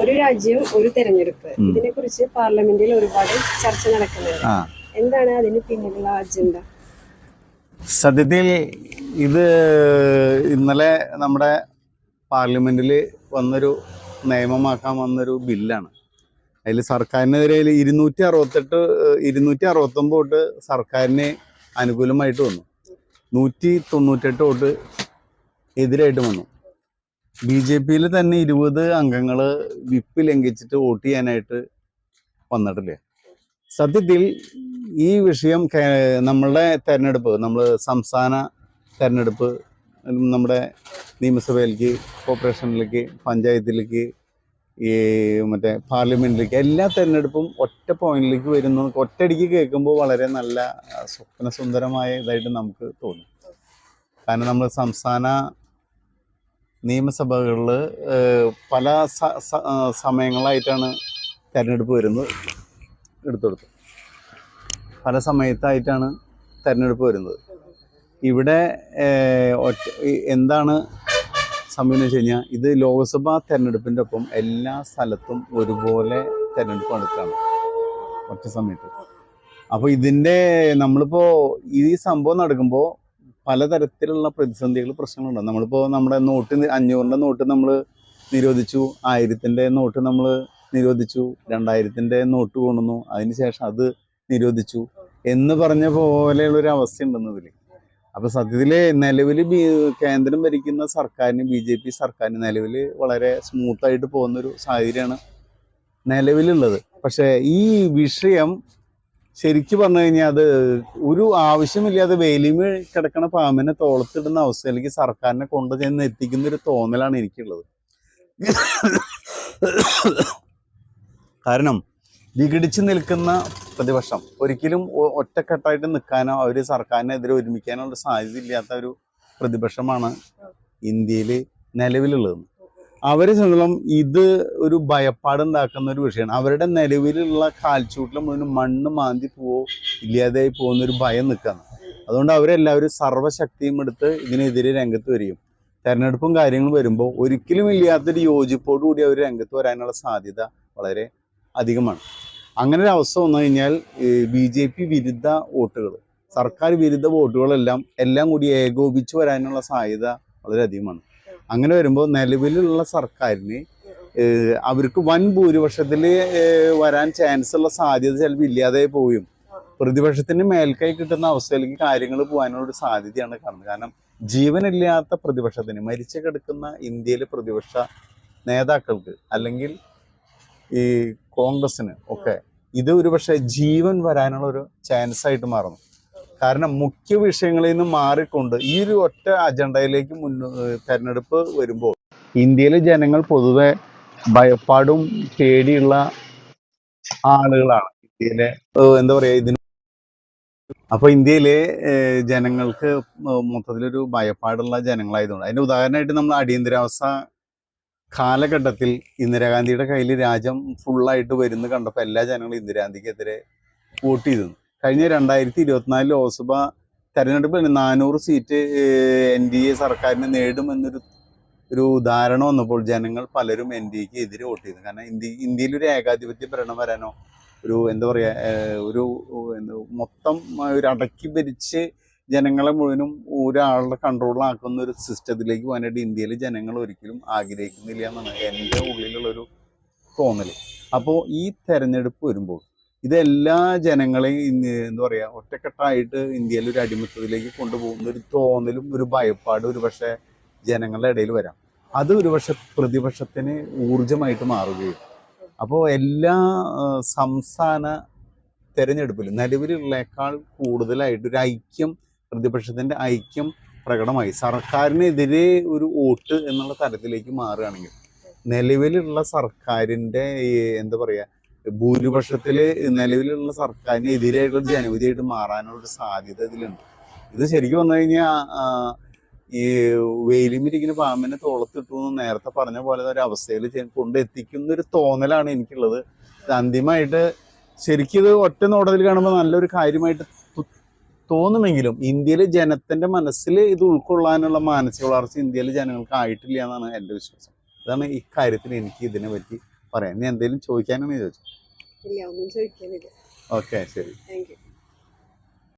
ഒരു രാജ്യം ഒരു തെരഞ്ഞെടുപ്പ്. ഇതിനെ കുറിച്ച് പാർലമെന്റിൽ ഒരുപാട് ചർച്ച നടക്കുന്നത് എന്താണ് അതിന് പിന്നിലുള്ള അജണ്ട? സത്യത്തിൽ ഇത് ഇന്നലെ നമ്മുടെ പാർലമെന്റിൽ വന്നൊരു നിയമമാക്കാൻ വന്നൊരു ബില്ലാണ്. അതിൽ സർക്കാരിനെതിരെ ഇരുന്നൂറ്റി അറുപത്തെട്ട് ഇരുന്നൂറ്റി അറുപത്തൊമ്പത് തൊട്ട് സർക്കാരിന് അനുകൂലമായിട്ട് വന്നു. നൂറ്റി തൊണ്ണൂറ്റെട്ട് തൊട്ട് എതിരായിട്ട് വന്നു. ബി ജെ പിയിൽ തന്നെ ഇരുപത് അംഗങ്ങൾ വിപ്പ് ലംഘിച്ചിട്ട് വോട്ട് ചെയ്യാനായിട്ട് വന്നിട്ടില്ല? സത്യത്തിൽ ഈ വിഷയം നമ്മളുടെ തെരഞ്ഞെടുപ്പ് നമ്മൾ സംസ്ഥാന തെരഞ്ഞെടുപ്പ് നമ്മുടെ നിയമസഭയിലേക്ക് കോർപ്പറേഷനിലേക്ക് പഞ്ചായത്തിലേക്ക് ഈ മറ്റേ പാർലമെന്റിലേക്ക് എല്ലാ തെരഞ്ഞെടുപ്പും ഒറ്റ പോയിന്റിലേക്ക് വരുന്നു. ഒറ്റയടിക്ക് കേൾക്കുമ്പോൾ വളരെ നല്ല സ്വപ്നസുന്ദരമായ ഇതായിട്ട് നമുക്ക് തോന്നും. കാരണം നമ്മൾ സംസ്ഥാന നിയമസഭകളിൽ പല സമയങ്ങളായിട്ടാണ് തിരഞ്ഞെടുപ്പ് വരുന്നത് എടുത്തെടുത്തു പല സമയത്തായിട്ടാണ് തിരഞ്ഞെടുപ്പ് വരുന്നത്. ഇവിടെ ഒറ്റ എന്താണ് സംഭവം വെച്ച് കഴിഞ്ഞാൽ ഇത് ലോക്സഭാ തിരഞ്ഞെടുപ്പിന്റെ ഒപ്പം എല്ലാ സ്ഥലത്തും ഒരുപോലെ തിരഞ്ഞെടുപ്പ് നടക്കുകയാണ് ഒറ്റ സമയത്ത്. അപ്പോൾ ഇതിന്റെ നമ്മളിപ്പോൾ ഈ സംഭവം നടക്കുമ്പോൾ പലതരത്തിലുള്ള പ്രതിസന്ധികൾ പ്രശ്നങ്ങളുണ്ട്. നമ്മളിപ്പോൾ നമ്മുടെ നോട്ട് അഞ്ഞൂറിന്റെ നോട്ട് നമ്മൾ നിരോധിച്ചു ആയിരത്തിന്റെ നോട്ട് നമ്മൾ നിരോധിച്ചു രണ്ടായിരത്തിന്റെ നോട്ട് കൊണ്ടുവന്നു അതിനുശേഷം അത് നിരോധിച്ചു എന്ന് പറഞ്ഞ പോലെയുള്ളൊരു അവസ്ഥ ഉണ്ടെന്ന് ഇതിൽ അപ്പൊ സത്യത്തിൽ നിലവിൽ കേന്ദ്രം ഭരിക്കുന്ന സർക്കാരിന് ബി ജെ പി സർക്കാരിന് നിലവിൽ വളരെ സ്മൂത്തായിട്ട് പോകുന്നൊരു സാഹചര്യമാണ് നിലവിലുള്ളത്. പക്ഷെ ഈ വിഷയം ശരിക്കും പറഞ്ഞു കഴിഞ്ഞാൽ അത് ഒരു ആവശ്യമില്ലാതെ വേലിമ കിടക്കുന്ന പാമ്പിനെ തോളത്തിടുന്ന അവസ്ഥയിലേക്ക് സർക്കാരിനെ കൊണ്ടു ചെന്ന് എത്തിക്കുന്ന ഒരു തോന്നലാണ് എനിക്കുള്ളത്. കാരണം വിഘടിച്ച് നിൽക്കുന്ന പ്രതിപക്ഷം ഒരിക്കലും ഒറ്റക്കെട്ടായിട്ട് നിൽക്കാനോ അവർ സർക്കാരിനെതിരെ ഒരുമിക്കാനോ ഉള്ള സാധ്യത ഇല്ലാത്ത ഒരു പ്രതിപക്ഷമാണ് ഇന്ത്യയിൽ നിലവിലുള്ളത്. അവരെ സംബന്ധിച്ചോളം ഇത് ഒരു ഭയപ്പാടുണ്ടാക്കുന്ന ഒരു വിഷയമാണ്. അവരുടെ നിലവിലുള്ള കാൽച്ചൂട്ടിൽ മുഴുവൻ മണ്ണ് മാന്തി പോവോ ഇല്ലാതെയായി പോകുന്ന ഒരു ഭയം നിൽക്കുകയാണ് അതുകൊണ്ട് അവരെല്ലാവരും സർവശക്തിയും എടുത്ത് ഇതിനെതിരെ രംഗത്ത് വരികയും തെരഞ്ഞെടുപ്പും കാര്യങ്ങളും വരുമ്പോൾ ഒരിക്കലും ഇല്ലാത്തൊരു യോജിപ്പോടു കൂടി അവർ രംഗത്ത് വരാനുള്ള സാധ്യത വളരെ അധികമാണ്. അങ്ങനെ ഒരു അവസ്ഥ വന്നു കഴിഞ്ഞാൽ ബി ജെ പി വിരുദ്ധ വോട്ടുകൾ സർക്കാർ വിരുദ്ധ വോട്ടുകളെല്ലാം എല്ലാം കൂടി ഏകോപിച്ച് വരാനുള്ള സാധ്യത വളരെ അധികമാണ്. അങ്ങനെ വരുമ്പോൾ നിലവിലുള്ള സർക്കാരിന് അവർക്ക് വൻ ഭൂരിപക്ഷത്തിൽ വരാൻ ചാൻസ് ഉള്ള സാധ്യത ചിലപ്പോൾ ഇല്ലാതെ പോയും. പ്രതിപക്ഷത്തിന് മേൽക്കൈ കിട്ടുന്ന അവസ്ഥയിലേക്ക് കാര്യങ്ങൾ പോകാനുള്ള സാധ്യതയാണ് കാണുന്നത് കാരണം ജീവനില്ലാത്ത പ്രതിപക്ഷത്തിന് മരിച്ചു കിടക്കുന്ന ഇന്ത്യയിലെ പ്രതിപക്ഷ നേതാക്കൾക്ക് അല്ലെങ്കിൽ ഈ കോൺഗ്രസിന് ഒക്കെ ഇത് ഒരു പക്ഷേ ജീവൻ വരാനുള്ള ഒരു ചാൻസ് ആയിട്ട് മാറുന്നു. കാരണം മുഖ്യ വിഷയങ്ങളിൽ നിന്ന് മാറിക്കൊണ്ട് ഈ ഒരു ഒറ്റ അജണ്ടയിലേക്ക് മുന്നോ തെരഞ്ഞെടുപ്പ് വരുമ്പോൾ ഇന്ത്യയിലെ ജനങ്ങൾ പൊതുവെ ഭയപ്പാടും പേടിയുള്ള ആളുകളാണ് ഇന്ത്യയിലെ എന്താ പറയാ ഇതിന് അപ്പൊ ഇന്ത്യയിലെ ജനങ്ങൾക്ക് മൊത്തത്തിലൊരു ഭയപ്പാടുള്ള ജനങ്ങളായതുകൊണ്ട്. അതിന്റെ ഉദാഹരണമായിട്ട് നമ്മൾ അടിയന്തരാവസ്ഥ കാലഘട്ടത്തിൽ ഇന്ദിരാഗാന്ധിയുടെ കയ്യിൽ രാജ്യം ഫുള്ളായിട്ട് വരുന്ന കണ്ടപ്പോൾ എല്ലാ ജനങ്ങളും ഇന്ദിരാഗാന്ധിക്കെതിരെ വോട്ട് ചെയ്തു കഴിഞ്ഞ രണ്ടായിരത്തി ഇരുപത്തിനാല് ലോക്സഭ തെരഞ്ഞെടുപ്പിൽ നാനൂറ് സീറ്റ് എൻ ഡി എ സർക്കാരിന് നേടുമെന്നൊരു ഒരു ധാരണ വന്നപ്പോൾ ജനങ്ങൾ പലരും എൻ ഡി എക്ക് എതിരെ വോട്ട് ചെയ്തു. കാരണം ഇന്ത്യ ഇന്ത്യയിൽ ഒരു ഏകാധിപത്യ ഭരണം വരാനോ ഒരു എന്താ പറയുക ഒരു മൊത്തം ഒരു അടക്കി ഭരിച്ച് ജനങ്ങളെ മുഴുവനും ഒരാളുടെ കൺട്രോളിലാക്കുന്ന ഒരു സിസ്റ്റത്തിലേക്ക് പോകാനായിട്ട് ഇന്ത്യയിലെ ജനങ്ങൾ ഒരിക്കലും ആഗ്രഹിക്കുന്നില്ല എന്നാണ് എന്റെ ഉള്ളിലുള്ളൊരു തോന്നൽ അപ്പോൾ ഈ തെരഞ്ഞെടുപ്പ് വരുമ്പോൾ ഇതെല്ലാ ജനങ്ങളെയും ഇന്ന് എന്താ പറയുക ഒറ്റക്കെട്ടായിട്ട് ഇന്ത്യയിൽ ഒരു അടിമത്തത്തിലേക്ക് കൊണ്ടുപോകുന്ന ഒരു തോന്നലും ഒരു ഭയപ്പാടും ഒരു പക്ഷേ ജനങ്ങളുടെ ഇടയിൽ വരാം. അത് ഒരു പക്ഷെ പ്രതിപക്ഷത്തിന് ഊർജമായിട്ട് മാറുകയും. അപ്പോൾ എല്ലാ സംസ്ഥാന തെരഞ്ഞെടുപ്പിലും നിലവിലുള്ളേക്കാൾ കൂടുതലായിട്ട് ഒരു ഐക്യം പ്രതിപക്ഷത്തിന്റെ ഐക്യം പ്രകടമായി. സർക്കാരിനെതിരെ ഒരു വോട്ട് എന്നുള്ള തരത്തിലേക്ക് മാറുകയാണെങ്കിൽ നിലവിലുള്ള സർക്കാരിന്റെ എന്താ പറയാ ഭൂരിപക്ഷത്തിൽ നിലവിലുള്ള സർക്കാരിന് എതിരായിട്ടുള്ള ജനവിധിയായിട്ട് മാറാനുള്ള സാധ്യത ഇതിലുണ്ട്. ഇത് ശരിക്കും പറഞ്ഞു കഴിഞ്ഞാൽ ഈ വെയിലിമിരിക്കുന്ന പാമ്പിനെ തോളത്തിട്ടു എന്ന് നേരത്തെ പറഞ്ഞ പോലെ ഒരു അവസ്ഥയിൽ കൊണ്ടെത്തിക്കുന്ന ഒരു തോന്നലാണ് എനിക്കുള്ളത്. അന്തിമമായിട്ട് ശരിക്കും ഇത് ഒറ്റ നോട്ടത്തിൽ കാണുമ്പോൾ നല്ലൊരു കാര്യമായിട്ട് തോന്നുമെങ്കിലും ഇന്ത്യയിലെ ജനത്തിന്റെ മനസ്സിൽ ഇത് ഉൾക്കൊള്ളാനുള്ള മാനസിക വളർച്ച ഇന്ത്യയിലെ ജനങ്ങൾക്ക് ആയിട്ടില്ല എന്നാണ് എന്റെ വിശ്വാസം. ഇതാണ് ഇക്കാര്യത്തിൽ കാര്യത്തിൽ എനിക്ക് ഇതിനെ പറ്റി പറയാം. നീ എന്തെങ്കിലും ചോദിക്കാനാണ് ചോദിച്ചു ഇല്ല ഒന്നും താങ്ക് ഓക്കെ ശരി.